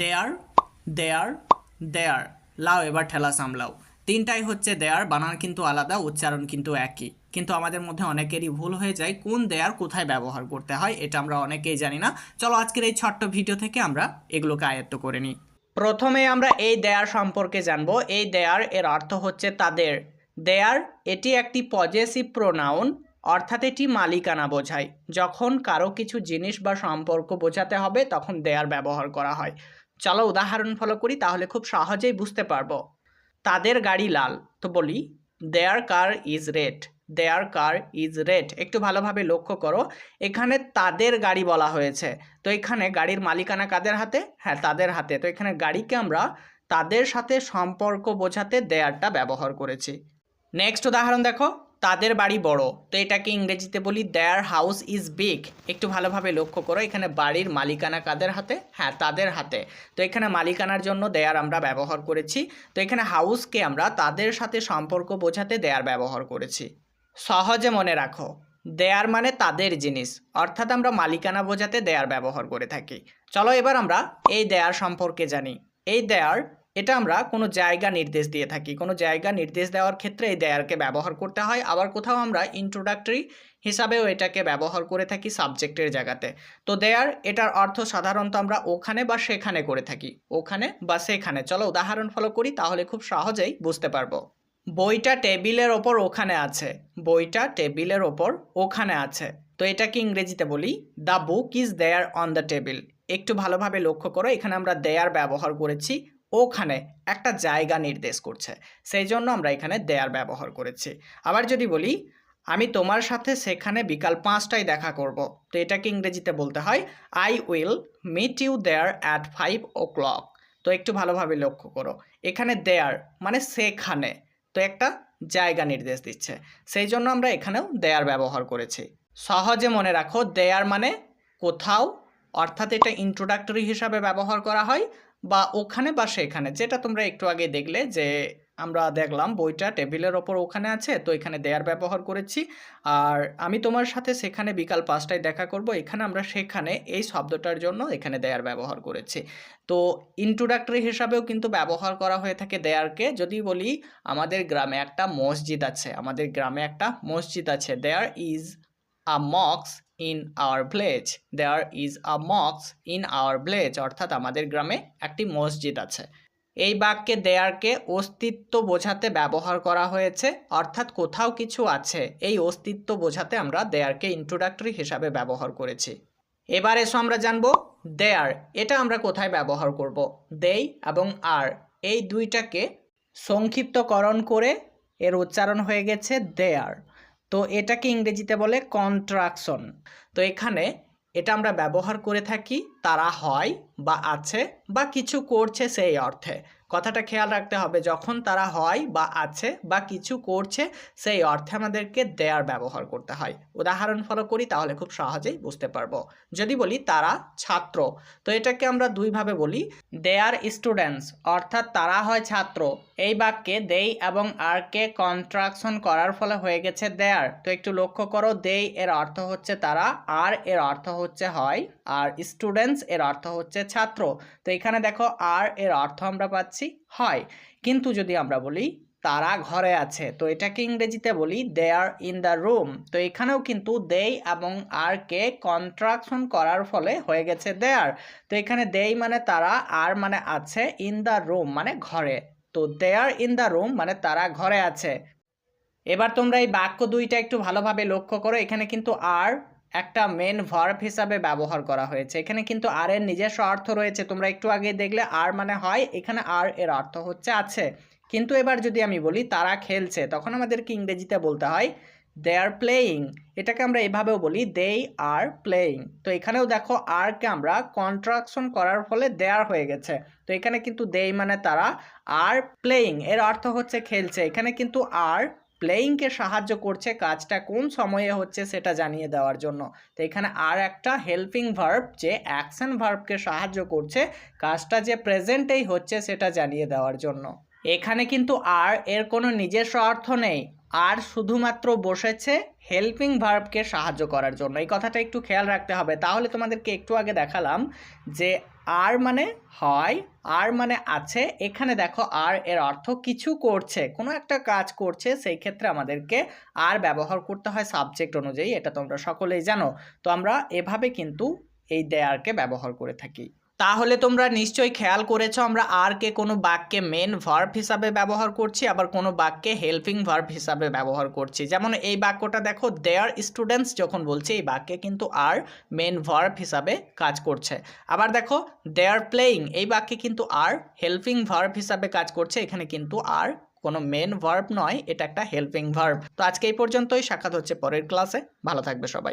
দেয়ার দেয়ার দেয়ার। লাও, এবার ঠেলা সামলাও। তিনটাই হচ্ছে দেয়ার, বানান কিন্তু আলাদা, উচ্চারণ কিন্তু একই। কিন্তু আমাদের মধ্যে অনেকেরই ভুল হয়ে যায়, কোন দেয়ার কোথায় ব্যবহার করতে হয়, এটা আমরা অনেকেই জানি না। চলো আজকের এই ছোট্ট ভিডিও থেকে আমরা এগুলোকে আয়ত্ত করে নিই। প্রথমে আমরা এই দেয়ার সম্পর্কে জানব। এই দেয়ার এর অর্থ হচ্ছে তাদের। দেয়ার, এটি একটি পজেসিভ প্রোনাউন অর্থাৎ এটি মালিকানা বোঝায়। যখন কারও কিছু জিনিস বা সম্পর্ক বোঝাতে হবে, তখন দেয়ার ব্যবহার করা হয়। চলো উদাহরণ ফলো করি, তাহলে খুব সহজেই বুঝতে পারব। তাদের গাড়ি লাল, তো বলি there car is red there car is red একটু ভালোভাবে লক্ষ্য করো, এখানে তাদের গাড়ি বলা হয়েছে। তো এখানে গাড়ির মালিকানা কাদের হাতে? হ্যাঁ তাদের হাতে। তো এখানে গাড়িকে আমরা তাদের সাথে সম্পর্ক বোঝাতে দেয়ারটা ব্যবহার করেছি। নেক্সট উদাহরণ দেখো। তাদের বাড়ি বড়। তো এটাকে ইংরেজিতে বলি দেয়ার হাউস ইজ বিগ একটু ভালোভাবে লক্ষ্য করো, এখানে বাড়ির মালিকানা কাদের হাতে? হ্যাঁ তাদের হাতে। তো এখানে মালিকানার জন্য দেয়ার আমরা ব্যবহার করেছি। তো এখানে হাউসকে আমরা তাদের সাথে সম্পর্ক বোঝাতে দেয়ার ব্যবহার করেছি। সহজে মনে রাখো দেয়ার মানে তাদের জিনিস, অর্থাৎ আমরা মালিকানা বোঝাতে দেয়ার ব্যবহার করে থাকি। চলো এবার আমরা এই দেয়ার সম্পর্কে জানি। এই দেয়ার এটা আমরা কোনো জায়গা নির্দেশ দিয়ে থাকি। কোনো জায়গা নির্দেশ দেওয়ার ক্ষেত্রে এই দেয়ারকে ব্যবহার করতে হয়। আবার কোথাও আমরা ইন্ট্রোডাক্টরি হিসাবেও এটাকে ব্যবহার করে থাকি সাবজেক্টের জায়গাতে। তো দেয়ার এটার অর্থ সাধারণত আমরা ওখানে বা সেখানে করে থাকি। ওখানে বা সেখানে। চলো উদাহরণ ফলো করি, তাহলে খুব সহজেই বুঝতে পারব। বইটা টেবিলের ওপর ওখানে আছে। বইটা টেবিলের ওপর ওখানে আছে। তো এটাকে ইংরেজিতে বলি the book is there on the table একটু ভালোভাবে লক্ষ্য করো, এখানে আমরা দেয়ার ব্যবহার করেছি। ওখানে একটা জায়গা নির্দেশ করছে। সেই জন্য আমরা এখানে দেয়ার ব্যবহার করেছি। আবার যদি বলি, আমি তোমার সাথে সেখানে বিকাল পাঁচটায় দেখা করব। তো এটাকে ইংরেজিতে বলতে হয় I will meet you there at five o'clock তো একটু ভালোভাবে লক্ষ্য করো। এখানে দেয়ার মানে সেখানে। তো একটা জায়গা নির্দেশ দিচ্ছে। সেই জন্য আমরা এখানেও দেয়ার ব্যবহার করেছি। সহজে মনে রাখো দেয়ার মানে কোথাও, অর্থাৎ এটা ইন্ট্রোডাক্টরি হিসাবে ব্যবহার করা হয়। বা ওখানে বা সেখানে। যেটা তোমরা একটু আগে দেখলে যে, আমরা দেখলাম বইটা টেবিলের ওপর ওখানে আছে, তো এখানে দেয়ার ব্যবহার করেছি। আর আমি তোমার সাথে সেখানে বিকাল পাঁচটায় দেখা করব। এখানে আমরা সেখানে এই শব্দটার জন্য এখানে দেয়ার ব্যবহার করেছি। তো ইন্ট্রোডাক্টরি হিসাবেও কিন্তু ব্যবহার করা হয়ে থাকে দেয়ারকে। যদি বলি, আমাদের গ্রামে একটা মসজিদ আছে, আমাদের গ্রামে একটা মসজিদ আছে। There is a Mox in our village there is a Mox in our village অর্থাৎ আমাদের গ্রামে একটি মসজিদ আছে। এই বাক্যে দেয়ারকে অস্তিত্ব বোঝাতে ব্যবহার করা হয়েছে, অর্থাৎ কোথাও কিছু আছে, এই অস্তিত্ব বোঝাতে আমরা দেয়ারকে ইন্ট্রোডাক্টরি হিসাবে ব্যবহার করেছি। এবার এসো আমরা জানব দেয়ার এটা আমরা কোথায় ব্যবহার করব? দেই এবং আর এই দুইটাকে সংক্ষিপ্তকরণ করে এর উচ্চারণ হয়ে গেছে দেয়ার তো এটাকে ইংরেজিতে বলে কন্ট্রাকশন তো এখানে এটা আমরা ব্যবহার করে থাকি, তারা হয় বা আছে বা কিছু করছে সেই অর্থে। কথাটা খেয়াল রাখতে হবে, যখন তারা হয় বা আছে বা কিছু করছে, সেই অর্থে আমাদেরকে দেয়ার ব্যবহার করতে হয়। উদাহরণ ফলো করি, তাহলে খুব সহজেই বুঝতে পারব। যদি বলি তারা ছাত্র, তো এটাকে আমরা দুইভাবে বলি। দেয়ার স্টুডেন্টস অর্থাৎ তারা হয় ছাত্র। এই বাক্যে দেই এবং আরকে কন্ট্রাকশন করার ফলে হয়ে গেছে দেয়ার তো একটু লক্ষ্য করো দেই এর অর্থ হচ্ছে তারা আর এর অর্থ হচ্ছে হয়, আর স্টুডেন্টস এর অর্থ হচ্ছে ছাত্র। তো এখানে দেখো আর এর অর্থ আমরা পাচ্ছি হয় কিন্তু যদি আমরা বলি, তারা ঘরে আছে। তো এটাকে ইংরেজিতে বলি they are in the room তো এখানেও কিন্তু দেই এবং আর কে কন্ট্রাকশন করার ফলে হয়ে গেছে দেয়ার তো এখানে দেই মানে তারা আর মানে আছে ইন দ্য রুম মানে ঘরে। তো দেয়ার ইন দ্য রুম মানে তারা ঘরে আছে। এবার তোমরা এই বাক্য দুইটা একটু ভালোভাবে লক্ষ্য করো, এখানে কিন্তু আর একটা মেন ভার্ব হিসাবে ব্যবহার করা হয়েছে। এখানে কিন্তু আর এর নিজস্ব অর্থ রয়েছে। তোমরা একটু আগে দেখলে আর মানে হয়, এখানে আর এর অর্থ হচ্ছে আছে। কিন্তু এবার যদি আমি বলি, তারা খেলছে, তখন আমাদেরকে ইংরেজিতে বলতে হয় দে আর প্লেয়িং এটাকে আমরা এভাবেও বলি দে আর প্লেয়িং তো এখানেও দেখো আরকে আমরা কন্ট্রাকশন করার ফলে দেয়ার হয়ে গেছে। তো এখানে কিন্তু দেই মানে তারা আর প্লেয়িং এর অর্থ হচ্ছে খেলছে। এখানে কিন্তু আর প্লেয়িংকে সাহায্য করছে কাজটা কোন সময়ে হচ্ছে সেটা জানিয়ে দেওয়ার জন্য। তো এখানে আর একটা হেল্পিং ভার্ব যে অ্যাকশন ভার্বকে সাহায্য করছে, কাজটা যে প্রেজেন্টেই হচ্ছে সেটা জানিয়ে দেওয়ার জন্য। এখানে কিন্তু আর এর কোনো নিজস্ব অর্থ নেই। আর শুধুমাত্র বসেছে হেল্পিং ভার্বকে সাহায্য করার জন্য। এই কথাটা একটু খেয়াল রাখতে হবে। তাহলে তোমাদেরকে একটু আগে দেখালাম যে আর মানে হয়, আর মানে আছে। এখানে দেখো আর এর অর্থ কিছু করছে, কোনো একটা কাজ করছে, সেই ক্ষেত্রে আমাদেরকে আর ব্যবহার করতে হয় সাবজেক্ট অনুযায়ী, এটা তোমরা সকলেই জানো। তো আমরা এভাবে কিন্তু এই দেয়ারকে ব্যবহার করে থাকি। তাহলে তোমরা নিশ্চয়ই খেয়াল করেছ, আমরা আর কে কোনো বাক্যে মেন ভার্ব হিসাবে ব্যবহার করছি, আবার কোনো বাক্যে হেল্পিং ভার্ব হিসাবে ব্যবহার করছি। যেমন এই বাক্যটা দেখো দেয়ার স্টুডেন্টস যখন বলছে, এই বাক্যে কিন্তু আর মেন ভার্ব হিসাবে কাজ করছে। আবার দেখো দেয়ার প্লেয়িং এই বাক্যে কিন্তু আর হেল্পিং ভার্ব হিসাবে কাজ করছে, এখানে কিন্তু আর কোনো মেন ভার্ব নয়, এটা একটা হেল্পিং ভার্ব তো আজকে এই পর্যন্তই, সাক্ষাৎ হচ্ছে পরের ক্লাসে ভালো থাকবে সবাই।